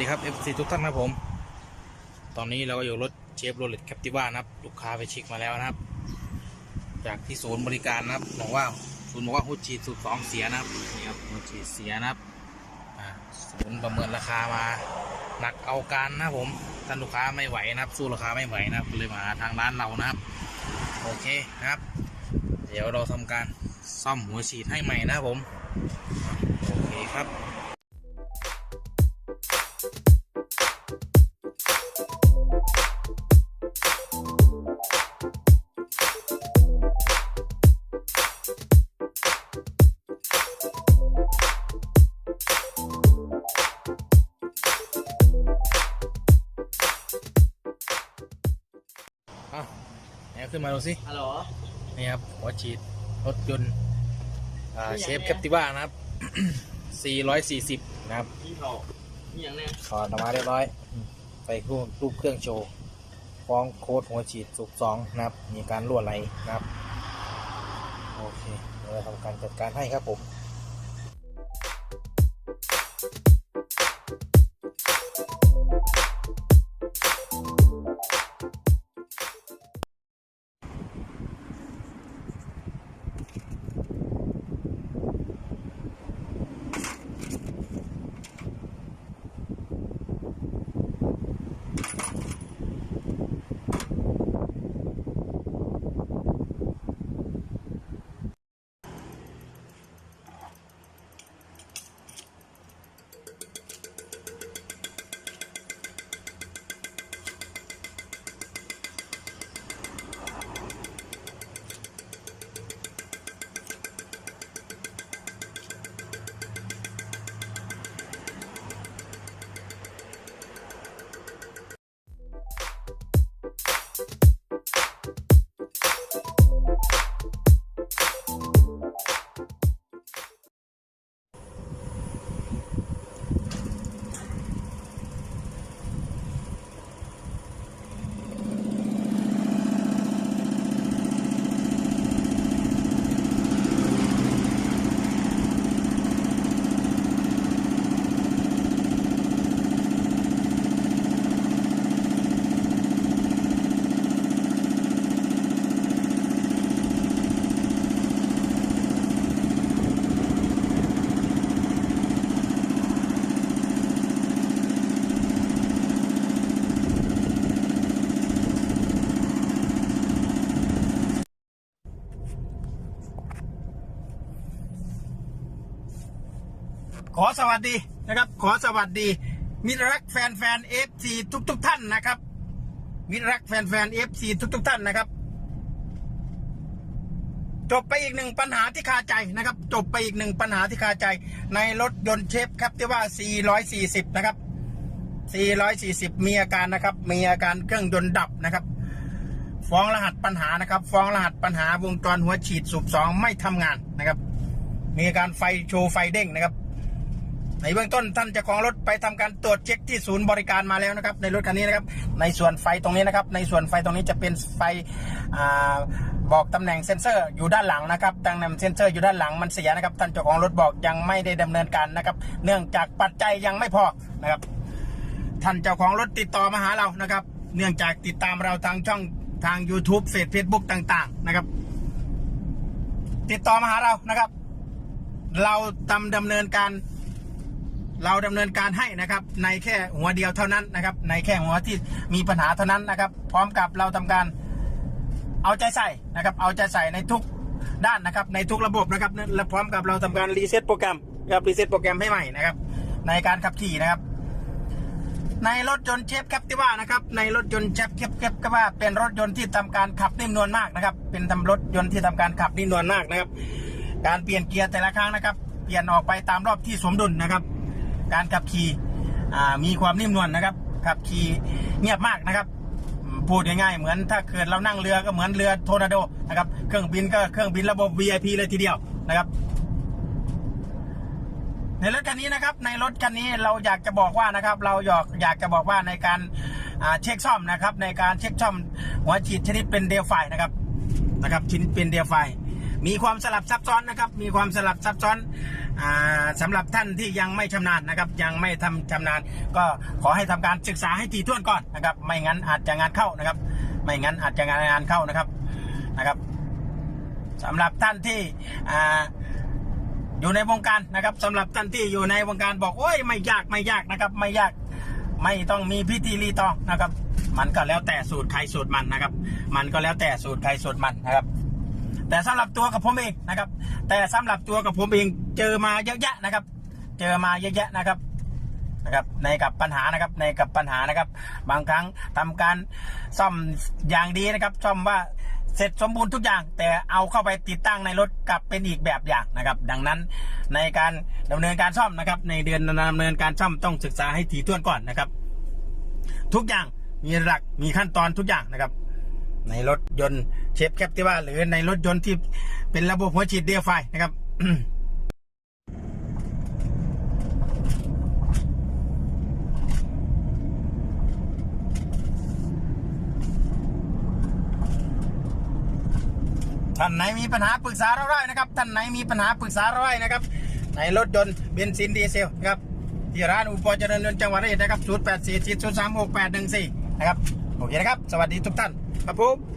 ดีครับ FC ทุกท่านครับผม ตอนนี้เราก็อยู่รถเชฟโรเลตแคปติว่านะครับ ลูกค้าไปเช็คมาแล้วนะครับ จากที่ศูนย์บริการนะครับบอกว่าศูนย์บอกว่าหัวฉีดสูตรสองเสียนะครับนี่ครับหัวฉีดเสียนะครับศูนย์ประเมินราคามาหนักเอาการนะผมท่านลูกค้าไม่ไหวนะครับ สู้ราคาไม่ไหวนะครับเลยมาทางร้านเรานะครับ โอเคนะครับ เดี๋ยวเราทำการซ่อมหัวฉีดให้ใหม่นะครับผม โอเคครับ ขึ้นมาดูสิฮัลโหลนี่ครับหัวฉีดรถยนต์อ่านี่เชยังฟไงแคปติว่านะครับ 440 นะครับพี่เขานี่อย่างเนี้ยถอดออกมาเรียบร้อยใส่รูปรูปเครื่องโชว์ฟ้องโค้ดหัวฉีดสูบสองนะครับ มีการรั่วไหลนะครับ โอเคเดี๋ยวเราทำการจัดการให้ครับผม ขอสวัสดีนะครับ ขอสวัสดี มิตรรักแฟนแฟนเอฟซีทุกทุกๆท่านนะครับ มิตรรักแฟนแฟนเอฟซีทุกทุกๆท่านนะครับ จบไปอีกหนึ่งปัญหาที่คาใจนะครับ จบไปอีกหนึ่งปัญหาที่คาใจ ในรถยนต์เชฟครับที่ว่า 440 นะครับ 440 มีอาการนะครับ มีอาการเครื่องยนต์ดับนะครับฟ้องรหัสปัญหานะครับฟ้องรหัสปัญหาวงจรหัวฉีดสูบสองไม่ทำงานนะครับ มีอาการไฟโชว์ไฟเด้งนะครับ ในเบื้องต้นท่านเจ้าของรถไปทำการตรวจเช็คที่ศูนย์บริการมาแล้วนะครับ ในรถคันนี้นะครับ ในส่วนไฟตรงนี้นะครับ ในส่วนไฟตรงนี้จะเป็นไฟอบอกตำแหน่งเซ็นเซอร์อยู่ด้านหลังนะครับตำแหน่งเซ็นเซอร์อยู่ด้านหลังมันเสียนะครับ ท่านเจ้าของรถบอกยังไม่ได้ดำเนินการนะครับ เนื่องจากปัจจัยยังไม่พอนะครับ ท่านเจ้าของรถติดต่อมาหาเรานะครับ เนื่องจากติดตามเราทางช่องทาง YouTube เฟซเฟซบุ๊กต่าง ๆ นะครับ ติดต่อมาหาเรานะครับ เราทำดำเนินการ เราดำเนินการให้นะครับในแค่หัวเดียวเท่านั้นนะครับ ในแค่หัวที่มีปัญหาเท่านั้นนะครับ พร้อมกับเราทำการเอาใจใส่นะครับ เอาใจใส่ในทุกด้านนะครับ ในทุกระบบนะครับและพร้อมกับเราทำการรีเซ็ตโปรแกรมนะครับรีเซ็ตโปรแกรมให้ใหม่นะครับ ในการขับขี่นะครับในรถยนต์เชฟแคปติว่านะครับในรถยนต์เชฟแคปแคปก็ว่าเป็นรถยนต์ที่ทำการขับนิ่มนวลมากนะครับ เป็นทำรถยนต์ที่ทำการขับนิ่มนวลมากนะครับ การเปลี่ยนเกียร์แต่ละครั้งนะครับ เปลี่ยนออกไปตามรอบที่สมดุลนะครับ การขับขี่มีความนิ่มนวลนะครับขับขี่เงียบมากนะครับ พูดง่ายๆเหมือนถ้าเกิดเรานั่งเรือก็เหมือนเรือโทนาโดนะครับเครื่องบินก็เครื่องบินระบบ VIP เลยทีเดียวนะครับ ในรถคันนี้นะครับ ในรถคันนี้เราอยากจะบอกว่านะครับ เราอยากอยากจะบอกว่าในการเช็คซ่อมนะครับ ในการเช็คซ่อมหัวฉีดชนิดเป็นเดลไฟนะครับนะครับชนิดเป็นเดลไฟ มีความสลับซับซ้อนนะครับ มีความสลับซับซ้อน อ่าสำหรับท่านที่ยังไม่ชำนาญนะครับ ยังไม่ทำชำนาญ ก็ขอให้ทำการศึกษาให้ถี่ถ้วนก่อนนะครับ ไม่งั้นอาจจะงานเข้านะครับ ไม่งั้นอาจจะงานงานเข้านะครับนะครับสำหรับท่านที่อยู่ในวงการนะครับสำหรับท่านที่อยู่ในวงการบอกโอ้ยไม่ยากไม่ยากนะครับ ไม่ยากไม่ต้องมีพิธีรีตองนะครับ มันก็แล้วแต่สูตรใครสูตรมันนะครับ มันก็แล้วแต่สูตรใครสูตรมันนะครับ แต่สำหรับตัวกับผมเองนะครับ แต่สำหรับตัวกับผมเองเจอมาเยอะแยะนะครับ เจอมาเยอะแยะนะครับนะครับในกับปัญหานะครับในกับปัญหานะครับ บางครั้งทำการซ่อมอย่างดีนะครับ ซ่อมว่าเสร็จสมบูรณ์ทุกอย่าง แต่เอาเข้าไปติดตั้งในรถกลับเป็นอีกแบบอย่างนะครับ ดังนั้นในการดำเนินการซ่อมนะครับ ในเดือนดำเนินการซ่อมต้องศึกษาให้ถี่ถ้วนก่อนนะครับ ทุกอย่างมีหลักมีขั้นตอนทุกอย่างนะครับ ในรถยนต์เชฟแคปติว่าหรือในรถยนต์ที่เป็นระบบหัวฉีดเดียไฟนะครับท่านไหนมีปัญหาปรึกษาเราได้นะครับ ท่านไหนมีปัญหาปรึกษาเราได้นะครับ ในรถยนต์เบนซินดีเซลนะครับ ที่ร้านอุปกรณ์เจริญยนต์จังหวัดระยองนะครับ 0 8 4 4 0 3 6 8 1 4 นะครับ โอเคนะครับ สวัสดีทุกท่าน ครับผม